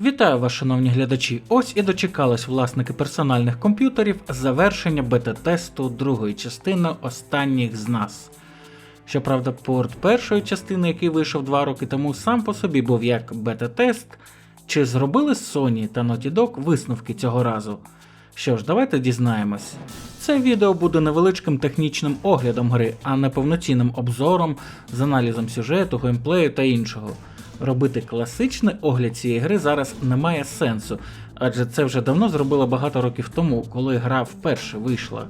Вітаю вас, шановні глядачі! Ось і дочекались власники персональних комп'ютерів завершення бета-тесту другої частини останніх з нас. Щоправда, порт першої частини, який вийшов два роки тому, сам по собі був як бета-тест. Чи зробили Sony та Naughty Dog висновки цього разу? Що ж, давайте дізнаємось. Це відео буде невеличким технічним оглядом гри, а не повноцінним обзором з аналізом сюжету, геймплею та іншого. Робити класичний огляд цієї гри зараз немає сенсу, адже це вже давно зробили багато років тому, коли гра вперше вийшла.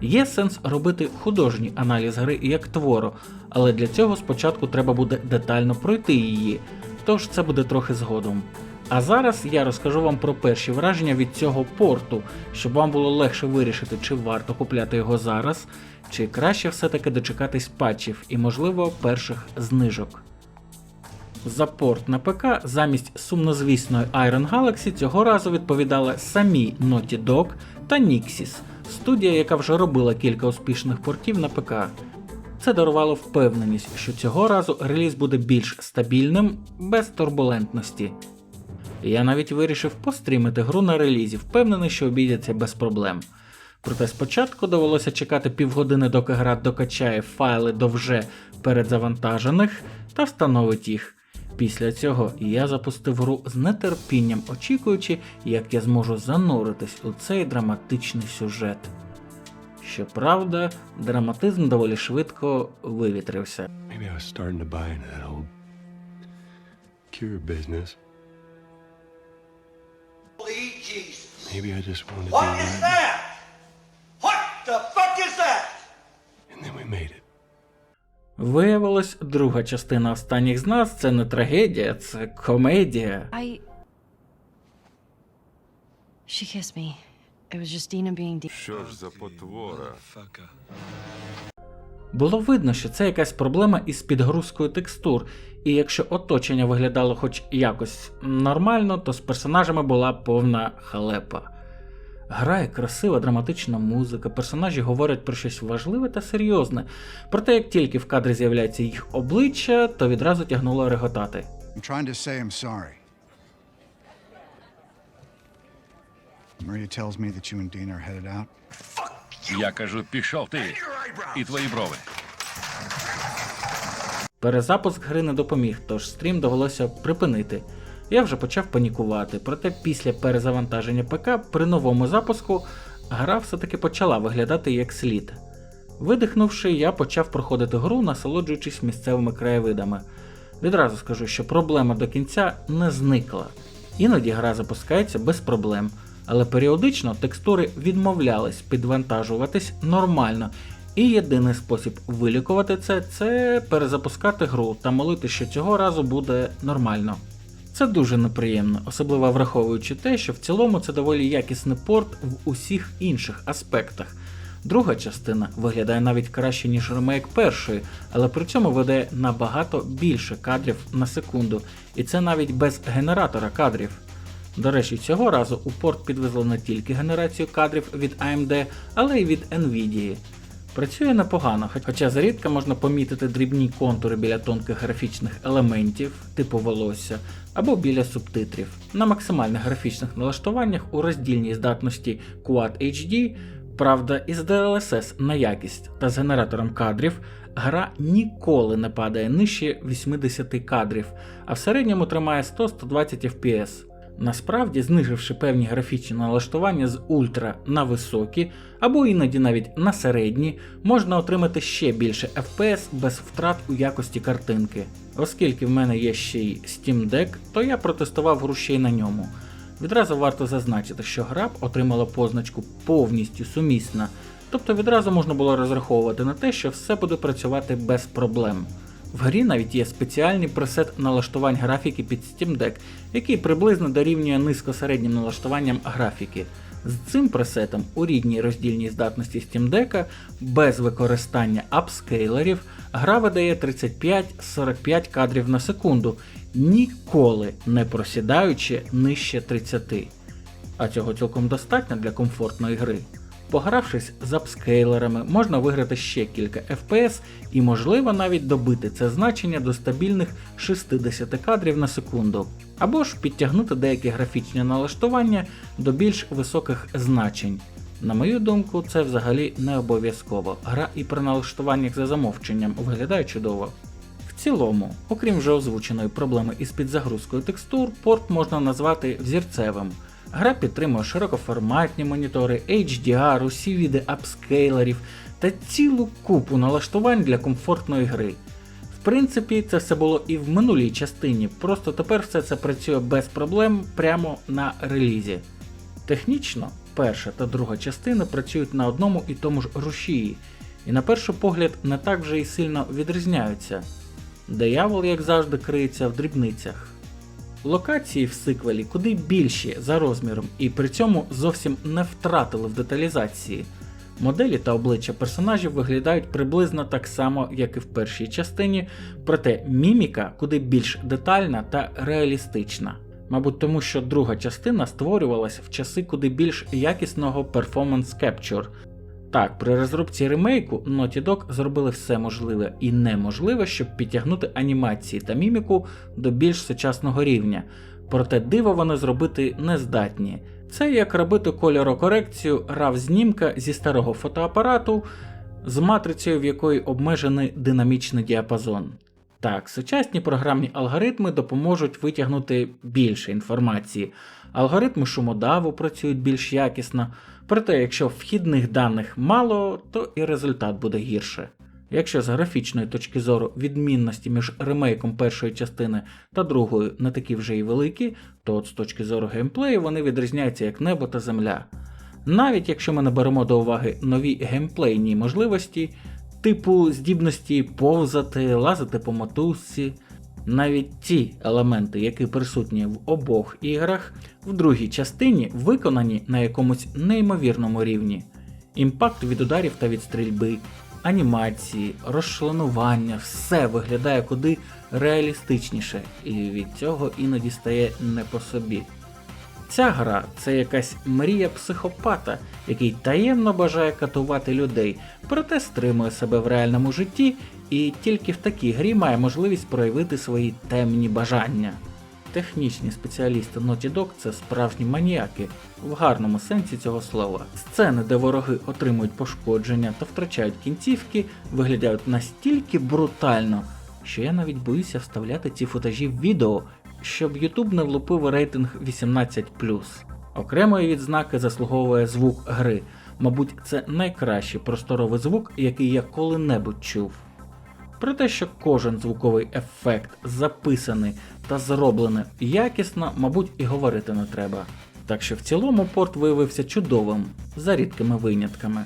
Є сенс робити художній аналіз гри як твору, але для цього спочатку треба буде детально пройти її, тож це буде трохи згодом. А зараз я розкажу вам про перші враження від цього порту, щоб вам було легше вирішити, чи варто купляти його зараз, чи краще все-таки дочекатись патчів і, можливо, перших знижок. За порт на ПК замість сумнозвісної Iron Galaxy цього разу відповідали самі Naughty Dog та Nixis, студія, яка вже робила кілька успішних портів на ПК. Це дарувало впевненість, що цього разу реліз буде більш стабільним, без турбулентності. Я навіть вирішив пострімити гру на релізі, впевнений, що обійдеться без проблем. Проте спочатку довелося чекати півгодини, доки гра докачає файли до вже передзавантажених та встановить їх. Після цього я запустив гру з нетерпінням, очікуючи, як я зможу зануритись у цей драматичний сюжет. Щоправда, драматизм доволі швидко вивітрився. Maybe I was starting to buy into that old cure business. Maybe I just wanted to What is that? What the fuck is that? Виявилось, друга частина останніх з нас це не трагедія, це комедія. I. She kissed me. It was just Dina being. Що ж за потвора? Було видно, що це якась проблема із підгрузкою текстур, і якщо оточення виглядало хоч якось нормально, то з персонажами була повна халепа. Грає красива драматична музика, персонажі говорять про щось важливе та серйозне, проте як тільки в кадрі з'являється їх обличчя, то відразу тягнуло реготати. I'm trying to say I'm sorry. Maria tells me that you and Dean are headed out. Я кажу, пішов ти і твої брови. Перезапуск гри не допоміг, тож стрім довелося припинити. Я вже почав панікувати, проте після перезавантаження ПК при новому запуску гра все-таки почала виглядати як слід. Видихнувши, я почав проходити гру, насолоджуючись місцевими краєвидами. Відразу скажу, що проблема до кінця не зникла. Іноді гра запускається без проблем, але періодично текстури відмовлялись підвантажуватись нормально, і єдиний спосіб вилікувати це це перезапускати гру та молити, що цього разу буде нормально. Це дуже неприємно, особливо враховуючи те, що в цілому це доволі якісний порт в усіх інших аспектах. Друга частина виглядає навіть краще, ніж ремейк першої, але при цьому видає набагато більше кадрів на секунду, і це навіть без генератора кадрів. До речі, цього разу у порт підвезли не тільки генерацію кадрів від AMD, але й від Nvidia. Працює непогано, хоча зрідка можна помітити дрібні контури біля тонких графічних елементів, типу волосся, або біля субтитрів. На максимальних графічних налаштуваннях у роздільній здатності Quad HD, правда, із DLSS на якість та з генератором кадрів, гра ніколи не падає нижче 80 кадрів, а в середньому тримає 100-120 FPS. Насправді, зниживши певні графічні налаштування з ультра на високі, або іноді навіть на середні, можна отримати ще більше FPS без втрат у якості картинки. Оскільки в мене є ще й Steam Deck, то я протестував гру й на ньому. Відразу варто зазначити, що гра б отримала позначку повністю сумісна, тобто відразу можна було розраховувати на те, що все буде працювати без проблем. В грі навіть є спеціальний пресет налаштувань графіки під Steam Deck, який приблизно дорівнює низько-середнім налаштуванням графіки. З цим пресетом у рідній роздільній здатності Steam Deck без використання апскейлерів гра видає 35-45 кадрів на секунду, ніколи не просідаючи нижче 30. А цього цілком достатньо для комфортної гри. Погравшись з апскейлерами, можна виграти ще кілька FPS і можливо навіть добити це значення до стабільних 60 кадрів на секунду, або ж підтягнути деякі графічні налаштування до більш високих значень. На мою думку, це взагалі не обов'язково. Гра і при налаштуваннях за замовченням виглядає чудово. В цілому, окрім вже озвученої проблеми із підзагрузкою текстур, порт можна назвати взірцевим. Гра підтримує широкоформатні монітори, HDR, усі види апскейлерів та цілу купу налаштувань для комфортної гри. В принципі, це все було і в минулій частині, просто тепер все це працює без проблем прямо на релізі. Технічно, перша та друга частини працюють на одному і тому ж рушії, і на перший погляд не так вже й сильно відрізняються. Диявол, як завжди, криється в дрібницях. Локації в сиквелі куди більші за розміром і при цьому зовсім не втратили в деталізації. Моделі та обличчя персонажів виглядають приблизно так само, як і в першій частині, проте міміка куди більш детальна та реалістична. Мабуть, тому що друга частина створювалась в часи куди більш якісного performance capture. Так, при розробці ремейку Naughty Dog зробили все можливе і неможливе, щоб підтягнути анімації та міміку до більш сучасного рівня, проте диво вони зробити не здатні. Це як робити кольорокорекцію RAW знімка зі старого фотоапарату з матрицею, в якої обмежений динамічний діапазон. Так, сучасні програмні алгоритми допоможуть витягнути більше інформації. Алгоритми шумодаву працюють більш якісно, проте якщо вхідних даних мало, то і результат буде гірше. Якщо з графічної точки зору відмінності між ремейком першої частини та другою не такі вже й великі, то от з точки зору геймплею вони відрізняються як небо та земля. Навіть якщо ми не беремо до уваги нові геймплейні можливості, типу здібності повзати, лазити по мотузці, навіть ті елементи, які присутні в обох іграх, в другій частині виконані на якомусь неймовірному рівні. Імпакт від ударів та від стрільби, анімації, розчленування, все виглядає куди реалістичніше, і від цього іноді стає не по собі. Ця гра це якась мрія психопата, який таємно бажає катувати людей, проте стримує себе в реальному житті і тільки в такій грі має можливість проявити свої темні бажання. Технічні спеціалісти Naughty Dog – це справжні маніяки в гарному сенсі цього слова. Сцени, де вороги отримують пошкодження та втрачають кінцівки, виглядають настільки брутально, що я навіть боюся вставляти ці футажі в відео, щоб YouTube не влупив рейтинг 18. Окремої відзнаки заслуговує звук гри. Мабуть, це найкращий просторовий звук, який я коли-небудь чув. Про те, що кожен звуковий ефект записаний та зроблений якісно, мабуть, і говорити не треба. Так що в цілому порт виявився чудовим, за рідкими винятками.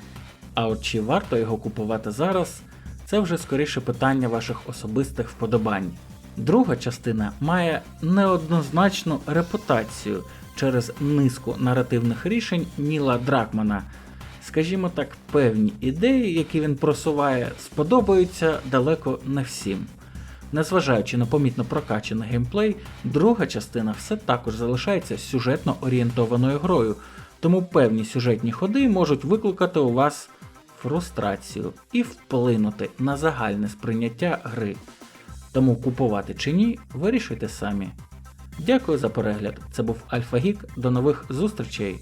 А от чи варто його купувати зараз, це вже скоріше питання ваших особистих вподобань. Друга частина має неоднозначну репутацію через низку наративних рішень Ніла Дракмана. Скажімо так, певні ідеї, які він просуває, сподобаються далеко не всім. Незважаючи на помітно прокачаний геймплей, друга частина все також залишається сюжетно орієнтованою грою, тому певні сюжетні ходи можуть викликати у вас фрустрацію і вплинути на загальне сприйняття гри. Тому купувати чи ні, вирішуйте самі. Дякую за перегляд. Це був Альфа Гік. До нових зустрічей!